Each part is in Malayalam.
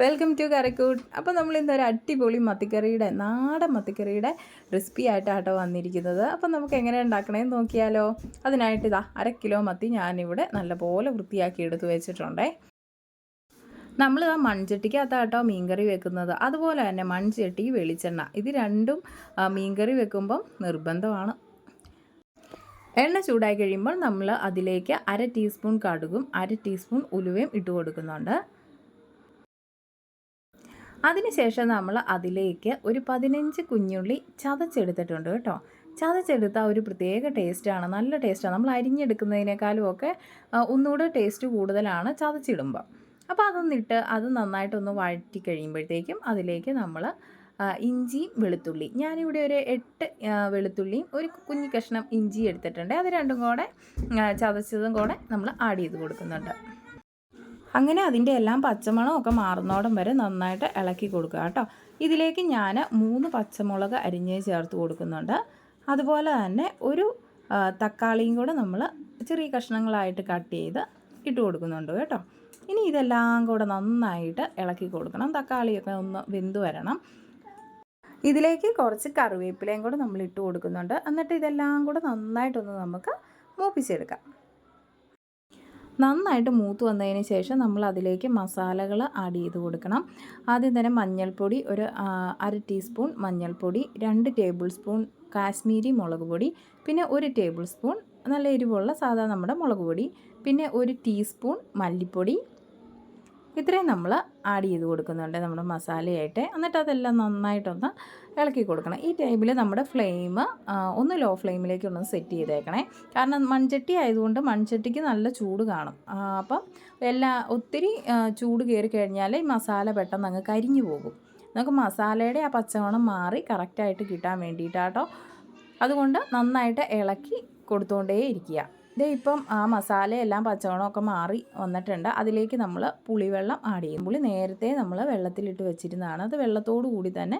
വെൽക്കം ടു കറിക്കൂട്ട് അപ്പോൾ നമ്മൾ ഇന്നൊരു അടിപൊളി മത്തിക്കറിയുടെ നാടൻ മത്തിക്കറിയുടെ റെസിപ്പി ആയിട്ടാട്ടോ വന്നിരിക്കുന്നത്. അപ്പോൾ നമുക്ക് എങ്ങനെ ഉണ്ടാക്കണമെന്ന് നോക്കിയാലോ. അതിനായിട്ട് ഇതാ അര കിലോ മത്തി ഞാനിവിടെ നല്ലപോലെ വൃത്തിയാക്കി എടുത്ത് വെച്ചിട്ടുണ്ടേ. നമ്മൾ ആ മൺചട്ടിക്കകത്താട്ടോ മീൻകറി വെക്കുന്നത്. അതുപോലെ തന്നെ മൺചട്ടി വെളിച്ചെണ്ണ ഇത് രണ്ടും മീൻകറി വെക്കുമ്പം നിർബന്ധമാണ്. എണ്ണ ചൂടായി കഴിയുമ്പോൾ നമ്മൾ അതിലേക്ക് അര ടീസ്പൂൺ കടുകും അര ടീസ്പൂൺ ഉലുവയും ഇട്ട് കൊടുക്കുന്നുണ്ട്. അതിനുശേഷം നമ്മൾ അതിലേക്ക് ഒരു പതിനഞ്ച് കുഞ്ഞുള്ളി ചതച്ചെടുത്തിട്ടുണ്ട് കേട്ടോ. ചതച്ചെടുത്ത ഒരു പ്രത്യേക ടേസ്റ്റാണ് നല്ല ടേസ്റ്റാണ് നമ്മൾ അരിഞ്ഞെടുക്കുന്നതിനേക്കാളും ഒക്കെ ഒന്നുകൂടെ ടേസ്റ്റ് കൂടുതലാണ് ചതച്ചിടുമ്പോൾ അപ്പോൾ അതൊന്നിട്ട് അത് നന്നായിട്ടൊന്ന് വഴറ്റി കഴിയുമ്പോഴത്തേക്കും അതിലേക്ക് നമ്മൾ ഇഞ്ചിയും വെളുത്തുള്ളി. ഞാനിവിടെ ഒരു എട്ട് വെളുത്തുള്ളിയും ഒരു കുഞ്ഞു കഷ്ണം ഇഞ്ചി എടുത്തിട്ടുണ്ട്. അത് രണ്ടും കൂടെ ചതച്ചതും കൂടെ നമ്മൾ ആഡ് ചെയ്ത് കൊടുക്കുന്നുണ്ട്. അങ്ങനെ അതിന്റെ എല്ലാം പച്ചമണം ഒക്കെ മാറുന്നോടം വരെ നന്നായിട്ട് ഇളക്കി കൊടുക്കുക കേട്ടോ. ഇതിലേക്ക് ഞാൻ മൂന്ന് പച്ചമുളക് അരിഞ്ഞ് ചേർത്ത് കൊടുക്കുന്നുണ്ട്. അതുപോലെ തന്നെ ഒരു തക്കാളിയും കൂടെ നമ്മൾ ചെറിയ കഷ്ണങ്ങളായിട്ട് കട്ട് ചെയ്ത് ഇട്ട് കൊടുക്കുന്നുണ്ട് കേട്ടോ. ഇനി ഇതെല്ലാം കൂടെ നന്നായിട്ട് ഇളക്കി കൊടുക്കണം. തക്കാളിയൊക്കെ ഒന്ന് വെന്ത് വരണം. ഇതിലേക്ക് കുറച്ച് കറിവേപ്പിലയും കൂടെ നമ്മൾ ഇട്ട് കൊടുക്കുന്നുണ്ട്. എന്നിട്ട് ഇതെല്ലാം കൂടെ നന്നായിട്ടൊന്ന് നമുക്ക് മൂപ്പിച്ചെടുക്കാം. നന്നായിട്ട് മൂത്ത് വന്നതിന് ശേഷം നമ്മൾ അതിലേക്ക് മസാലകൾ ആഡ് ചെയ്ത് കൊടുക്കണം. ആദ്യം തന്നെ മഞ്ഞൾപ്പൊടി ഒരു അര ടീസ്പൂൺ മഞ്ഞൾപ്പൊടി രണ്ട് ടേബിൾ സ്പൂൺ കാശ്മീരി മുളക് പൊടി പിന്നെ ഒരു ടേബിൾ സ്പൂൺ നല്ല എരിവുള്ള സാധാ നമ്മുടെ മുളക് പൊടി പിന്നെ ഒരു ടീസ്പൂൺ മല്ലിപ്പൊടി ഇത്രയും നമ്മൾ ആഡ് ചെയ്ത് കൊടുക്കുന്നുണ്ട് നമ്മുടെ മസാലയായിട്ട്. എന്നിട്ട് അതെല്ലാം നന്നായിട്ടൊന്ന് ഇളക്കി കൊടുക്കണം. ഈ ടൈമിൽ നമ്മുടെ ഫ്ലെയിം ഒന്ന് ലോ ഫ്ലെയിമിലേക്ക് ഒന്ന് സെറ്റ് ചെയ്തേക്കണേ. കാരണം മൺചട്ടി ആയതുകൊണ്ട് മൺചട്ടിക്ക് നല്ല ചൂട് കാണും. അപ്പം എല്ലാ ഒത്തിരി ചൂട് കയറി കഴിഞ്ഞാൽ ഈ മസാല പെട്ടെന്ന് അങ്ങ് കരിഞ്ഞു പോകും. നമുക്ക് മസാലയുടെ ആ പച്ചമണം മാറി കറക്റ്റായിട്ട് കിട്ടാൻ വേണ്ടിയിട്ടാട്ടോ. അതുകൊണ്ട് നന്നായിട്ട് ഇളക്കി കൊടുത്തുകൊണ്ടേ ഇരിക്കുക ദേ ഇപ്പം ആ മസാലയെല്ലാം പച്ചവണമൊക്കെ മാറി വന്നിട്ടുണ്ട്. അതിലേക്ക് നമ്മൾ പുളിവെള്ളം ആഡ് ചെയ്യും. പുളി നേരത്തെ നമ്മൾ വെള്ളത്തിലിട്ട് വെച്ചിരുന്നതാണ്. അത് വെള്ളത്തോടു കൂടി തന്നെ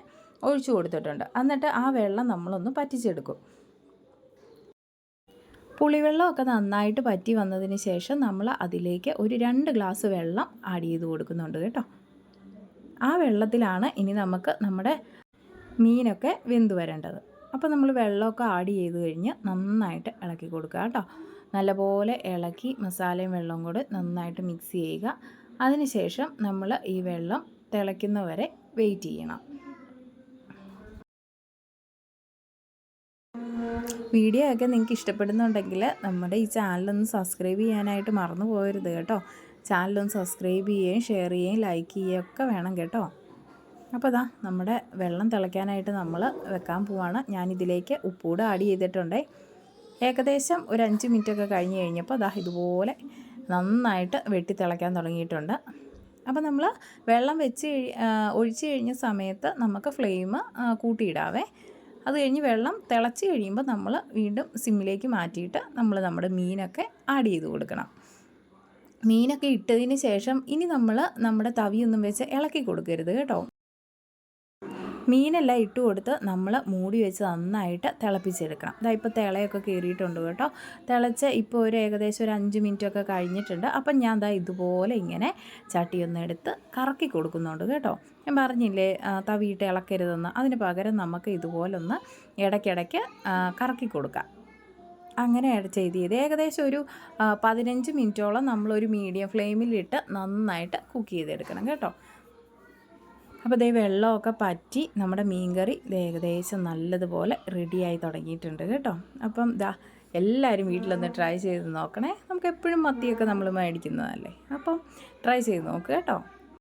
ഒഴിച്ചു കൊടുത്തിട്ടുണ്ട്. എന്നിട്ട് ആ വെള്ളം നമ്മളൊന്ന് പറ്റിച്ചെടുക്കും. പുളിവെള്ളമൊക്കെ നന്നായിട്ട് പറ്റി വന്നതിന് ശേഷം നമ്മൾ അതിലേക്ക് ഒരു രണ്ട് ഗ്ലാസ് വെള്ളം ആഡ് ചെയ്ത് കൊടുക്കുന്നുണ്ട് കേട്ടോ. ആ വെള്ളത്തിലാണ് ഇനി നമുക്ക് നമ്മുടെ മീനൊക്കെ വെന്ത് വരേണ്ടത്. അപ്പോൾ നമ്മൾ വെള്ളമൊക്കെ ആഡ് ചെയ്ത് കഴിഞ്ഞ് നന്നായിട്ട് ഇളക്കി കൊടുക്കുക കേട്ടോ. നല്ലപോലെ ഇളക്കി മസാലയും വെള്ളവും കൂടെ നന്നായിട്ട് മിക്സ് ചെയ്യുക. അതിനുശേഷം നമ്മൾ ഈ വെള്ളം തിളയ്ക്കുന്നവരെ വെയിറ്റ് ചെയ്യണം. വീഡിയോ ഒക്കെ നിങ്ങൾക്ക് ഇഷ്ടപ്പെടുന്നുണ്ടെങ്കിൽ നമ്മുടെ ഈ ചാനലൊന്ന് സബ്സ്ക്രൈബ് ചെയ്യാനായിട്ട് മറന്നു പോകരുത് കേട്ടോ. ചാനലൊന്ന് സബ്സ്ക്രൈബ് ചെയ്യുകയും ഷെയർ ചെയ്യുകയും ലൈക്ക് ചെയ്യുകയും ഒക്കെ വേണം കേട്ടോ. അപ്പോൾ ഇതാ നമ്മുടെ വെള്ളം തിളയ്ക്കാനായിട്ട് നമ്മൾ വെക്കാൻ പോവാണ്. ഞാനിതിലേക്ക് ഉപ്പൂടെ ആഡ് ചെയ്തിട്ടുണ്ടേ. ഏകദേശം ഒരു അഞ്ച് മിനിറ്റൊക്കെ കഴിഞ്ഞ് കഴിഞ്ഞപ്പോൾ അതാ ഇതുപോലെ നന്നായിട്ട് വെട്ടി തിളയ്ക്കാൻ തുടങ്ങിയിട്ടുണ്ട്. അപ്പോൾ നമ്മൾ വെള്ളം വെച്ച് ഒഴിച്ച് കഴിഞ്ഞ സമയത്ത് നമുക്ക് ഫ്ലെയിം കൂട്ടിയിടാവേ. അത് കഴിഞ്ഞ് വെള്ളം തിളച്ച് കഴിയുമ്പോൾ നമ്മൾ വീണ്ടും സിമ്മിലേക്ക് മാറ്റിയിട്ട് നമ്മൾ നമ്മുടെ മീനൊക്കെ ആഡ് ചെയ്ത് കൊടുക്കണം. മീനൊക്കെ ഇട്ടതിന് ശേഷം ഇനി നമ്മൾ നമ്മുടെ തവിയൊന്നും വെച്ച് ഇളക്കി കൊടുക്കരുത് കേട്ടോ. മീനെല്ലാം ഇട്ട് കൊടുത്ത് നമ്മൾ മൂടി വെച്ച് നന്നായിട്ട് തിളപ്പിച്ചെടുക്കണം. ഇതാ ഇപ്പോൾ തിളയൊക്കെ കയറിയിട്ടുണ്ട് കേട്ടോ. തിളച്ച് ഇപ്പോൾ ഒരു ഏകദേശം ഒരു അഞ്ച് മിനിറ്റൊക്കെ കഴിഞ്ഞിട്ടുണ്ട്. അപ്പം ഞാൻ ദാ ഇതുപോലെ ഇങ്ങനെ ചട്ടിയൊന്ന് എടുത്ത് കറക്കി കൊടുക്കുന്നുണ്ട് കേട്ടോ. ഞാൻ പറഞ്ഞില്ലേ തവിയിട്ട് ഇളക്കരുതെന്ന്. അതിന് പകരം നമുക്ക് ഇതുപോലൊന്ന് ഇടയ്ക്കിടയ്ക്ക് കറക്കി കൊടുക്കാം. അങ്ങനെ ചെയ്ത് ചെയ്ത് ഏകദേശം ഒരു പതിനഞ്ച് മിനിറ്റോളം നമ്മളൊരു മീഡിയം ഫ്ലെയിമിലിട്ട് നന്നായിട്ട് കുക്ക് ചെയ്തെടുക്കണം കേട്ടോ. അപ്പോൾ ദേ വെള്ളമൊക്കെ പറ്റി നമ്മുടെ മീൻകറി ഏകദേശം നല്ലതുപോലെ റെഡിയായി തുടങ്ങിയിട്ടുണ്ട് കേട്ടോ. അപ്പം ദാ എല്ലാവരും വീട്ടിലൊന്ന് ട്രൈ ചെയ്ത് നോക്കണേ. നമുക്ക് എപ്പോഴും മത്തിയൊക്കെ നമ്മൾ മേടിക്കുന്നതല്ലേ. അപ്പം ട്രൈ ചെയ്ത് നോക്ക് കേട്ടോ.